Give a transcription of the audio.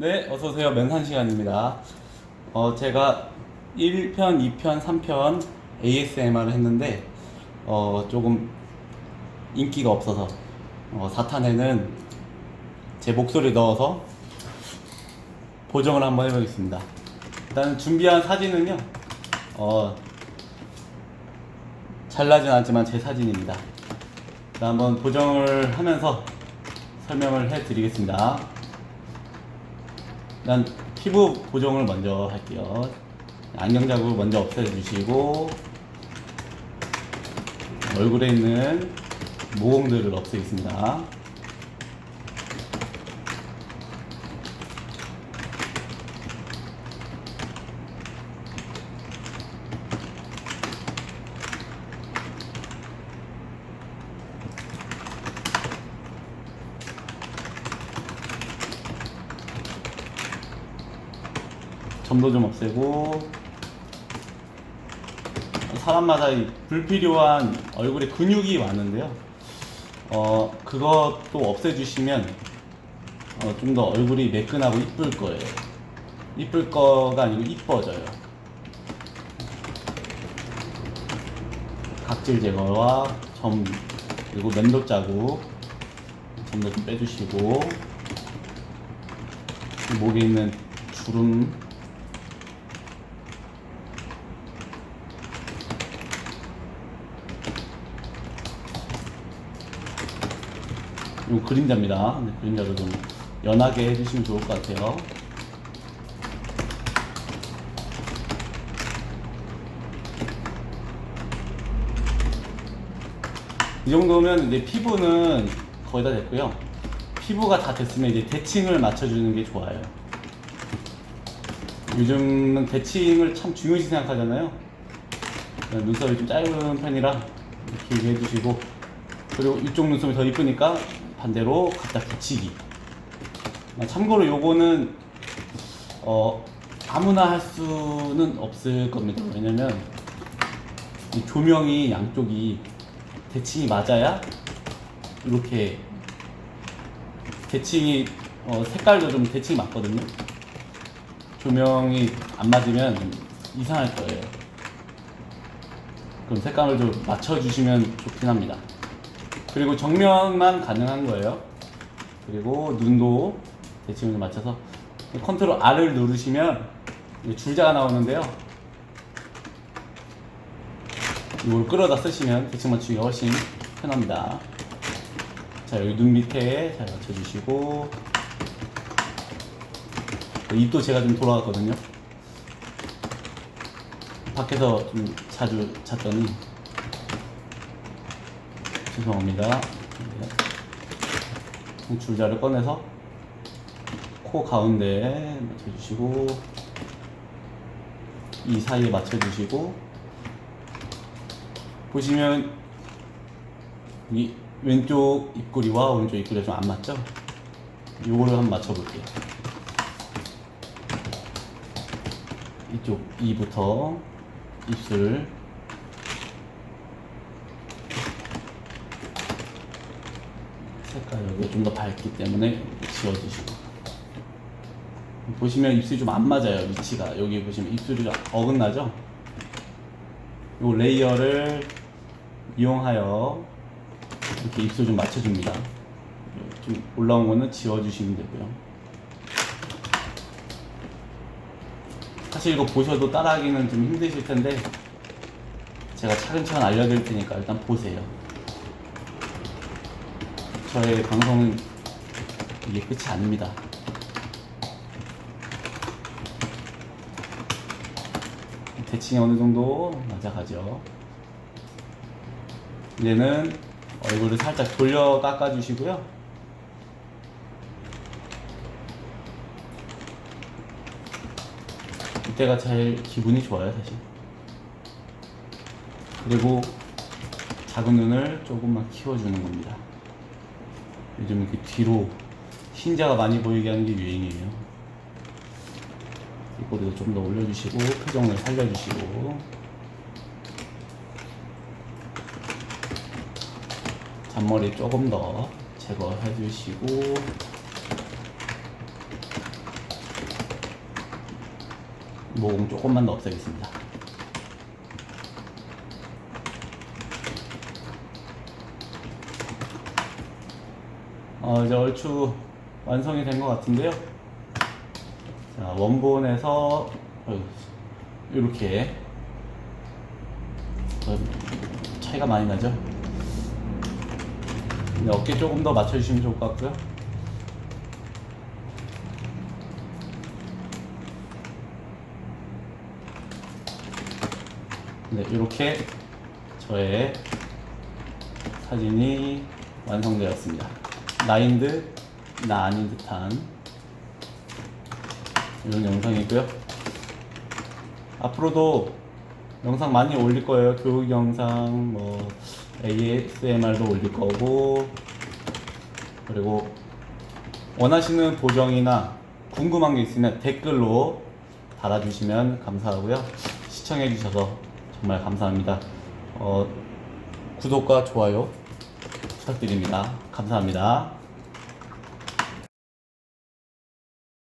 네, 어서오세요. men산 시간입니다. 어, 제가 1편, 2편, 3편 ASMR을 했는데, 어, 조금 인기가 없어서, 어, 4탄에는 제 목소리 넣어서 보정을 한번 해보겠습니다. 일단 준비한 사진은요, 어, 잘 나진 않지만 제 사진입니다. 자, 한번 보정을 하면서 설명을 해드리겠습니다. 일단 피부 보정을 먼저 할게요. 안경 자국을 먼저 없애주시고 얼굴에 있는 모공들을 없애겠습니다. 점도 좀 없애고 사람마다 이 불필요한 얼굴에 근육이 많은데요. 어 그것도 없애주시면 어, 좀 더 얼굴이 매끈하고 이쁠 거예요. 이쁠 거가 아니고 이뻐져요. 각질 제거와 점 그리고 면도 자국 점도 좀 빼주시고 이 목에 있는 주름 이 그림자입니다. 네, 그림자도 좀 연하게 해주시면 좋을 것 같아요. 이 정도면 이제 피부는 거의 다 됐고요. 피부가 다 됐으면 이제 대칭을 맞춰주는 게 좋아요. 요즘은 대칭을 참 중요시 생각하잖아요. 눈썹이 좀 짧은 편이라 길게 해주시고 그리고 이쪽 눈썹이 더 이쁘니까 반대로 갖다 붙이기. 참고로 요거는 어 아무나 할 수는 없을 겁니다. 왜냐면 이 조명이 양쪽이 대칭이 맞아야 이렇게 대칭이 어 색깔도 좀 대칭이 맞거든요. 조명이 안 맞으면 좀 이상할 거예요. 그럼 색감을 좀 맞춰주시면 좋긴 합니다. 그리고 정면만 가능한 거예요. 그리고 눈도 대칭을 맞춰서 컨트롤 R을 누르시면 이 줄자가 나오는데요. 이걸 끌어다 쓰시면 대칭 맞추기가 훨씬 편합니다. 자 여기 눈 밑에 잘 맞춰주시고 입도 제가 좀 돌아갔거든요. 밖에서 좀 자주 잤더니 죄송합니다. 네. 줄자를 꺼내서 코 가운데 맞춰주시고 이 사이에 맞춰주시고 보시면 이 왼쪽 입꼬리와 오른쪽 입꼬리가 좀 안 맞죠? 요거를 한번 맞춰볼게요. 이쪽 이부터 입술 색깔 여기 좀 더 밝기 때문에 지워주시고. 보시면 입술이 좀 안 맞아요 위치가. 여기 보시면 입술이 좀 어긋나죠? 요 레이어를 이용하여 이렇게 입술 좀 맞춰줍니다. 좀 올라온 거는 지워주시면 되고요. 사실 이거 보셔도 따라하기는 좀 힘드실 텐데 제가 차근차근 알려드릴 테니까 일단 보세요 저의 방송은 이게 끝이 아닙니다. 대칭이 어느 정도 맞아가죠. 이제는 얼굴을 살짝 돌려 깎아주시고요. 이때가 제일 기분이 좋아요, 사실. 그리고 작은 눈을 조금만 키워주는 겁니다. 요즘 이렇게 그 뒤로 흰자가 많이 보이게 하는 게 유행이에요. 입꼬리도 좀 더 올려주시고 표정을 살려주시고 잔머리 조금 더 제거해주시고 모공 조금만 더 없애겠습니다. 어, 이제 얼추 완성이 된 것 같은데요. 자, 원본에서 이렇게 어, 차이가 많이 나죠. 근데 어깨 조금 더 맞춰주시면 좋을 것 같고요. 네, 이렇게 저의 사진이 완성되었습니다. 나인 듯, 나 아닌 듯한 이런 영상이고요. 앞으로도 영상 많이 올릴 거예요. 교육 영상, 뭐 ASMR도 올릴 거고, 그리고 원하시는 보정이나 궁금한 게 있으면 댓글로 달아주시면 감사하고요. 시청해주셔서 정말 감사합니다. 어, 구독과 좋아요 부탁드립니다. 감사합니다.